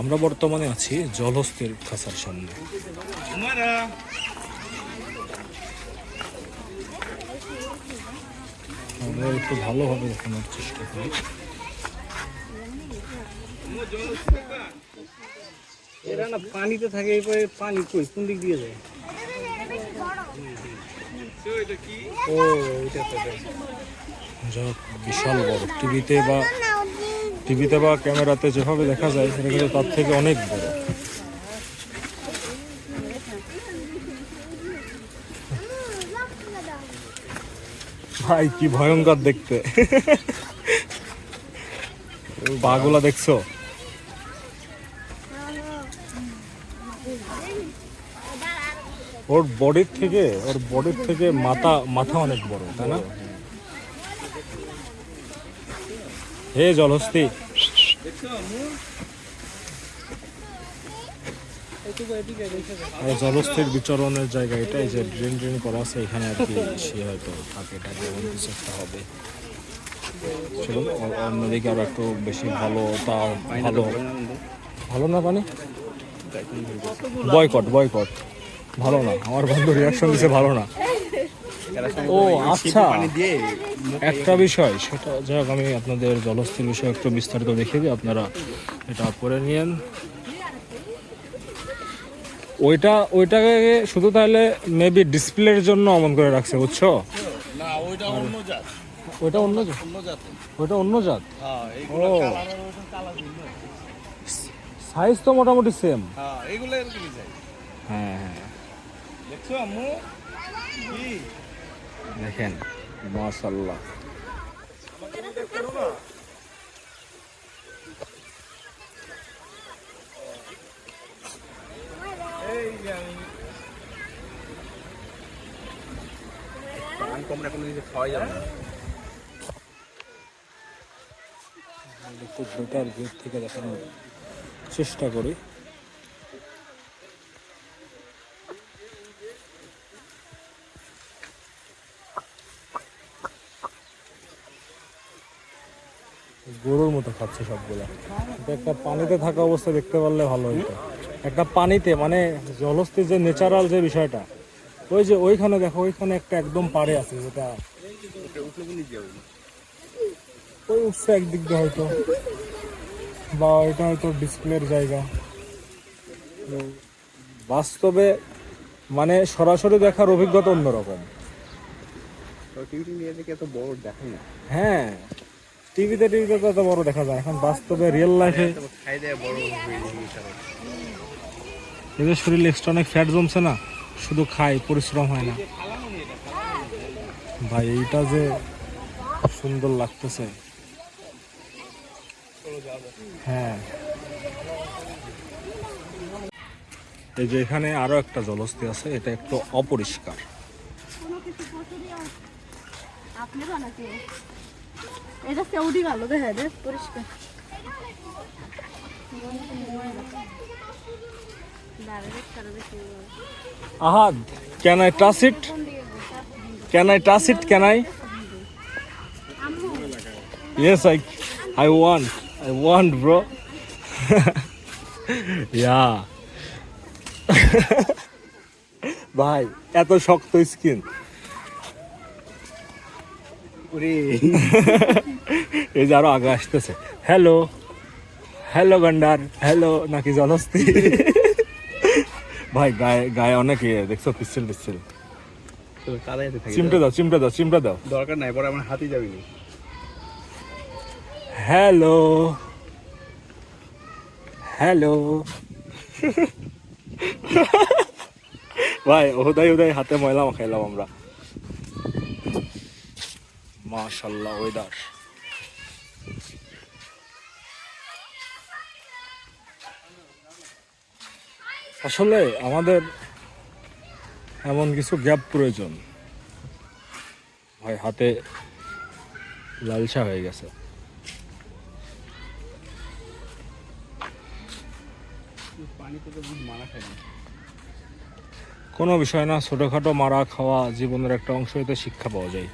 আমরা বর্তমানে আছি জলহস্তির খাসার সামনে। আমরা একটু ভালোভাবে দেখানোর চেষ্টা করি। এরা না পানিতে থাকে এরপরে পানি কই? কোন দিক দিয়ে যায়? ও ওইটা এটা। বিশাল বড়। টিভিতে বা টিভিতে বা ক্যামেরাতে যেভাবে দেখা যায়, সেটা কিন্তু তার থেকে অনেক বড়। ভাই, কি ভয়ঙ্কর দেখতে। বাগুলা দেখছ? ওর বডির থেকে, ওর বডির থেকে মাথা মাথা অনেক বড়, তাই না? হে জলহস্তি। জলস্থির বিচরণের জায়গা এটা এই যে ড্রেন ড্রেন করা আছে, এখানে আর কি সে হয়তো থাকে কিছু একটা হবে। অন্যদিকে আরও একটু বেশি ভালো তা ভালো। ভালো না পানি? Boycott boycott. ভালো না, আমার বন্ধু রিয়াকশন দিছে ভালো না। ও আচ্ছা। একটা বিষয় সেটা যাই হোক আমি আপনাদের জলস্থির বিষয়ে একটু বিস্তারিত দেখিয়ে দিই আপনারা এটা পরে নিয়েন। ওইটা ওইটাকে শুধু তাহলে মেবি ডিসপ্লের জন্য অমন করে রাখছে বুঝছ? না ওইটা অন্য জাত। ওইটা অন্য জাত? ওইটা অন্য জাত? হ্যাঁ ও। কালার আর ওইটা কালার ভিন্ন। সাইজ তো মোটামুটি সেম হ্যাঁ হ্যাঁ হ্যাঁ। দেখছ আম্মু? কি দেখেন মাশাল্লাহ কমরা কোনো কিছু গেট থেকে দেখানোর চেষ্টা করি। গরুর মতো খাচ্ছে সবগুলা। একটা পানিতে থাকা অবস্থা দেখতে পারলে ভালো হতো একটা পানিতে মানে জলস্থির যে ন্যাচারাল যে বিষয়টা ওই যে ওইখানে দেখো ওইখানে একটা একদম পাড়ে আছে যেটা ওই উঠছে একদিক দিয়ে হয়তো। বা এটা হয়তো ডিসপ্লের জায়গা। বাস্তবে মানে সরাসরি দেখার অভিজ্ঞতা অন্যরকম। হ্যাঁ। টিভিতে টিভিতে তো এত বড় দেখা যায়। এখন বাস্তবে রিয়েল লাইফে এদের শরীরে এক্সট্রা অনেক ফ্যাট জমছে না, শুধু খায়, পরিশ্রম হয় না। ভাই, এইটা যে সুন্দর লাগতেছে। হ্যাঁ। এই যে এখানে আরও একটা জলস্থি আছে, এটা একটু অপরিষ্কার। এটা সৌদি ভালো দেখা যায় পরিষ্কার। Ahad can I touch it can I touch it can I yes I I want I want bro yeah ভাই এত শক্ত স্কিন ওরে। এই যে আরও আগে আসতেছে। হ্যালো হ্যালো গন্ডার হ্যালো নাকি জলস্তি ভাই গায়ে গায়ে অনেক ইয়ে দেখছ পিচ্ছিল পিচ্ছিল। চিমটে দাও চিমটে দাও চিমটে দাও। দরকার নাই পরে আমার হাতে যাবি হ্যালো হ্যালো ভাই ওদাই ওদাই হাতে ময়লা মাখাইলাম আমরা। মাশাল্লাহ ওয়েদার আসলে আমাদের এমন কিছু গ্যাপ প্রয়োজন। ভাই, হাতে লালসা হয়ে গেছে। কোনো বিষয় না, ছোটোখাটো মারা খাওয়া জীবনের একটা অংশ হতে শিক্ষা পাওয়া যায়।